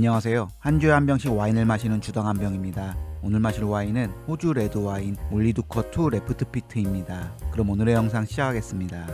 안녕하세요. 한 주에 한 병씩 와인을 마시는 주당 한 병입니다. 오늘 마실 와인은 호주 레드 와인 몰리두커 2 레프트 피트입니다. 그럼 오늘의 영상 시작하겠습니다.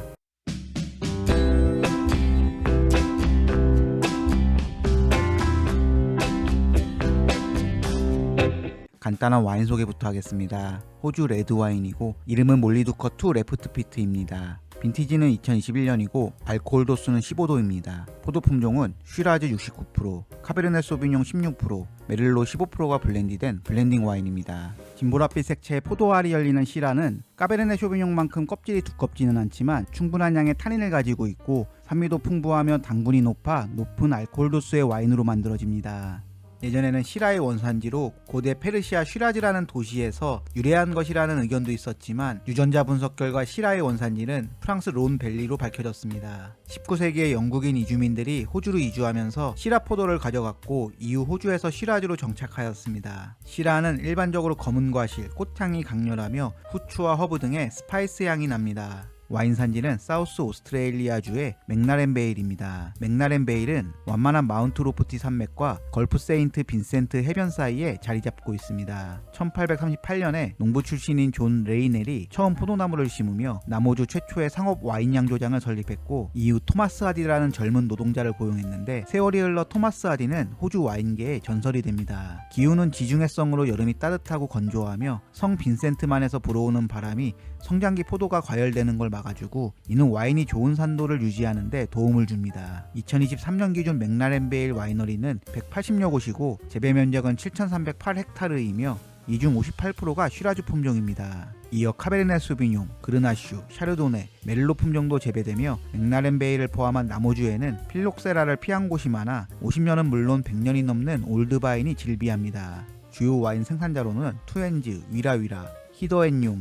간단한 와인 소개부터 하겠습니다. 호주 레드 와인이고 이름은 몰리두커 2 레프트 피트입니다. 빈티지는 2021년이고 알코올 도수는 15도입니다. 포도 품종은 쉬라즈 69%, 카베르네 소비뇽 16%, 메릴로 15%가 블렌디된 블렌딩 와인입니다. 진보랏빛 색채의 포도알이 열리는 시라는 카베르네 쇼비뇽만큼 껍질이 두껍지는 않지만 충분한 양의 타닌을 가지고 있고 산미도 풍부하며 당분이 높아 높은 알코올 도수의 와인으로 만들어집니다. 예전에는 시라의 원산지로 고대 페르시아 쉬라즈라는 도시에서 유래한 것이라는 의견도 있었지만 유전자 분석 결과 시라의 원산지는 프랑스 론 밸리로 밝혀졌습니다. 19세기에 영국인 이주민들이 호주로 이주하면서 시라 포도를 가져갔고 이후 호주에서 시라즈로 정착하였습니다. 시라는 일반적으로 검은 과실, 꽃향이 강렬하며 후추와 허브 등의 스파이스 향이 납니다. 와인 산지는 사우스 오스트레일리아주의 맥나렌 베일입니다. 맥나렌 베일은 완만한 마운트 로프티 산맥과 걸프 세인트 빈센트 해변 사이에 자리 잡고 있습니다. 1838년에 농부 출신인 존 레이넬이 처음 포도나무를 심으며 남호주 최초의 상업 와인 양조장을 설립했고 이후 토마스 하디라는 젊은 노동자를 고용했는데 세월이 흘러 토마스 하디는 호주 와인계의 전설이 됩니다. 기후는 지중해성으로 여름이 따뜻하고 건조하며 성 빈센트만에서 불어오는 바람이 성장기 포도가 과열되는 걸 막아주고 이는 와인이 좋은 산도를 유지하는데 도움을 줍니다. 2023년 기준 맥나렌 베일 와이너리는 180여 곳이고 재배 면적은 7,308헥타르이며 이 중 58%가 쉬라주 품종입니다. 이어 카베르네 수비뇽, 그르나슈, 샤르도네, 멜로 품종도 재배되며 맥나렌 베일을 포함한 나머주에는 필록세라를 피한 곳이 많아 50년은 물론 100년이 넘는 올드바인이 질비합니다. 주요 와인 생산자로는 투엔즈, 위라위라, 히더앤융,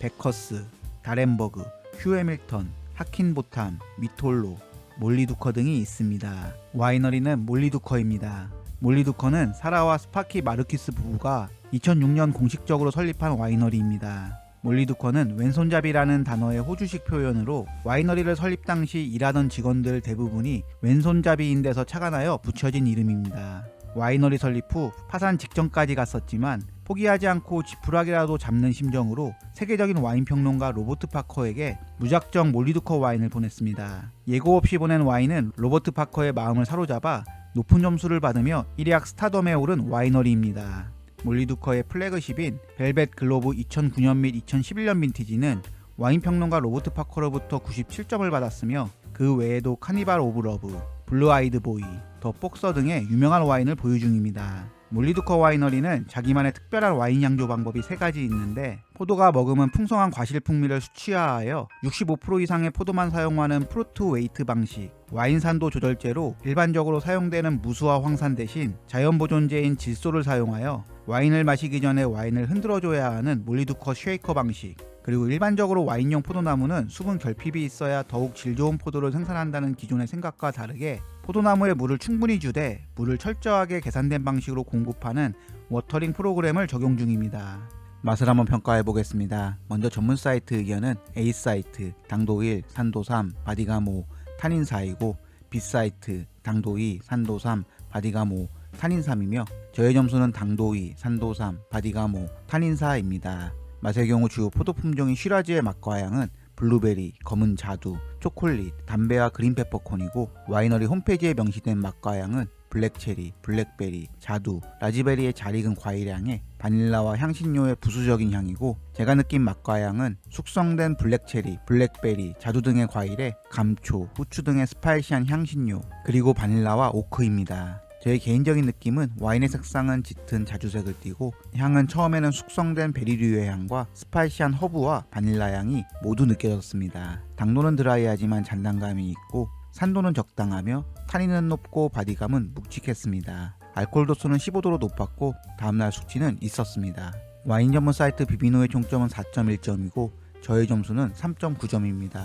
베커스, 다렌버그, 휴 해밀턴, 하킨보탐, 미톨로, 몰리두커 등이 있습니다. 와이너리는 몰리두커입니다. 몰리두커는 사라와 스파키 마르키스 부부가 2006년 공식적으로 설립한 와이너리입니다. 몰리두커는 왼손잡이라는 단어의 호주식 표현으로 와이너리를 설립 당시 일하던 직원들 대부분이 왼손잡이인 데서 착안하여 붙여진 이름입니다. 와이너리 설립 후 파산 직전까지 갔었지만 포기하지 않고 지푸라기라도 잡는 심정으로 세계적인 와인 평론가 로버트 파커에게 무작정 몰리두커 와인을 보냈습니다. 예고 없이 보낸 와인은 로버트 파커의 마음을 사로잡아 높은 점수를 받으며 1약 스타덤에 오른 와이너리입니다. 몰리두커의 플래그십인 벨벳 글로브 2009년 및 2011년 빈티지는 와인 평론가 로버트 파커로부터 97점을 받았으며 그 외에도 카니발 오브 러브, 블루 아이드 보이, 더 폭서 등의 유명한 와인을 보유 중입니다. 몰리두커 와이너리는 자기만의 특별한 와인 양조 방법이 세 가지 있는데 포도가 머금은 풍성한 과실 풍미를 수치화하여 65% 이상의 포도만 사용하는 프루트 웨이트 방식, 와인 산도 조절제로 일반적으로 사용되는 무수와 황산 대신 자연 보존제인 질소를 사용하여 와인을 마시기 전에 와인을 흔들어줘야 하는 몰리두커 쉐이커 방식, 그리고 일반적으로 와인용 포도나무는 수분 결핍이 있어야 더욱 질 좋은 포도를 생산한다는 기존의 생각과 다르게 포도나무에 물을 충분히 주되 물을 철저하게 계산된 방식으로 공급하는 워터링 프로그램을 적용 중입니다. 맛을 한번 평가해 보겠습니다. 먼저 전문 사이트 의견은 A 사이트, 당도 1, 산도 3, 바디감 5, 탄인 4이고 B 사이트, 당도 2, 산도 3, 바디감 5, 탄인 3이며 저의 점수는 당도 2, 산도 3, 바디감 5, 탄인 4입니다. 맛의 경우 주요 포도 품종인 쉬라즈의 맛과 향은 블루베리, 검은 자두, 초콜릿, 담배와 그린 페퍼콘이고 와이너리 홈페이지에 명시된 맛과 향은 블랙체리, 블랙베리, 자두, 라즈베리의 잘 익은 과일향에 바닐라와 향신료의 부수적인 향이고 제가 느낀 맛과 향은 숙성된 블랙체리, 블랙베리, 자두 등의 과일에 감초, 후추 등의 스파이시한 향신료 그리고 바닐라와 오크입니다. 제 개인적인 느낌은 와인의 색상은 짙은 자주색을 띠고 향은 처음에는 숙성된 베리류의 향과 스파이시한 허브와 바닐라 향이 모두 느껴졌습니다. 당도는 드라이하지만 잔단감이 있고 산도는 적당하며 탄닌은 높고 바디감은 묵직했습니다. 알코올 도수는 15도로 높았고 다음날 숙취는 있었습니다. 와인 전문 사이트 비비노의 총점은 4.1점이고 저의 점수는 3.9점입니다.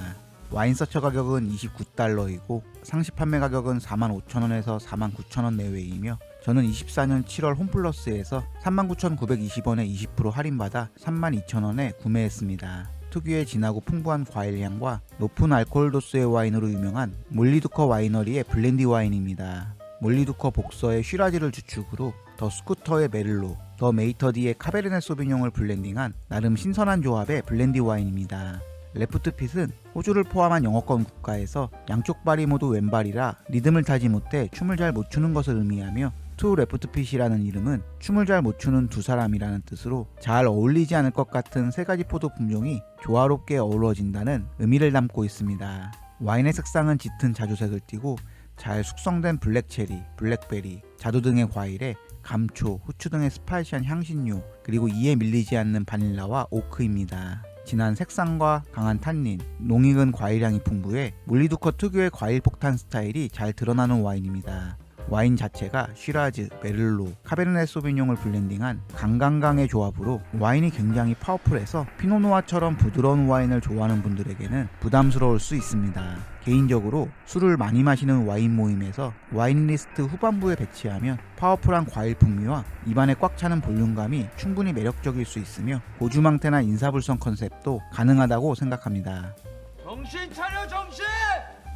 와인 서처 가격은 29달러이고 상시 판매 가격은 45,000원에서 49,000원 내외이며 저는 24년 7월 홈플러스에서 39,920원에 20% 할인받아 32,000원에 구매했습니다. 특유의 진하고 풍부한 과일향과 높은 알코올 도수의 와인으로 유명한 몰리두커 와이너리의 블렌디 와인입니다. 몰리두커 복서의 쉬라즈를 주축으로 더 스쿠터의 메를로, 더 메이터디의 카베르네 소비뇽을 블렌딩한 나름 신선한 조합의 블렌디 와인입니다. 레프트핏은 호주를 포함한 영어권 국가에서 양쪽 발이 모두 왼발이라 리듬을 타지 못해 춤을 잘 못 추는 것을 의미하며 투 레프트핏이라는 이름은 춤을 잘 못 추는 두 사람이라는 뜻으로 잘 어울리지 않을 것 같은 세 가지 포도 품종이 조화롭게 어우러진다는 의미를 담고 있습니다. 와인의 색상은 짙은 자주색을 띠고 잘 숙성된 블랙체리, 블랙베리, 자두 등의 과일에 감초, 후추 등의 스파이시한 향신료, 그리고 이에 밀리지 않는 바닐라와 오크입니다. 진한 색상과 강한 탄닌, 농익은 과일향이 풍부해 몰리두커 특유의 과일 폭탄 스타일이 잘 드러나는 와인입니다. 와인 자체가 쉬라즈, 메를로, 카베르네 소비뇽을 블렌딩한 강강강의 조합으로 와인이 굉장히 파워풀해서 피노누아처럼 부드러운 와인을 좋아하는 분들에게는 부담스러울 수 있습니다. 개인적으로 술을 많이 마시는 와인 모임에서 와인 리스트 후반부에 배치하면 파워풀한 과일 풍미와 입안에 꽉 차는 볼륨감이 충분히 매력적일 수 있으며 고주망태나 인사불성 컨셉도 가능하다고 생각합니다. 정신 차려!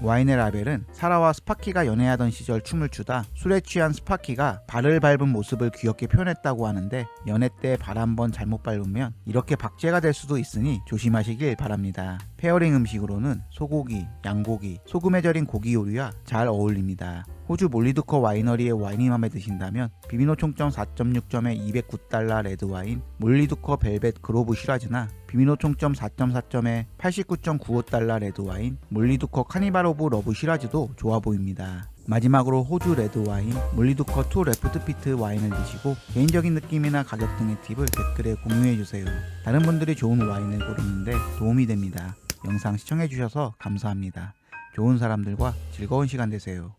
와인의 라벨은 사라와 스파키가 연애하던 시절 춤을 추다 술에 취한 스파키가 발을 밟은 모습을 귀엽게 표현했다고 하는데 연애 때 발 한 번 잘못 밟으면 이렇게 박제가 될 수도 있으니 조심하시길 바랍니다. 페어링 음식으로는 소고기, 양고기, 소금에 절인 고기 요리와 잘 어울립니다. 호주 몰리두커 와이너리의 와인이 맘에 드신다면 비비노 총점 4.6점의 209달러 레드와인 몰리두커 벨벳 그로브 시라즈나 비미노 총점 4.4점의 89.95달러 레드와인 몰리두커 카니발 오브 러브 시라즈도 좋아 보입니다. 마지막으로 호주 레드와인 몰리두커 투 레프트 피트 와인을 드시고 개인적인 느낌이나 가격 등의 팁을 댓글에 공유해주세요. 다른 분들이 좋은 와인을 고르는데 도움이 됩니다. 영상 시청해주셔서 감사합니다. 좋은 사람들과 즐거운 시간 되세요.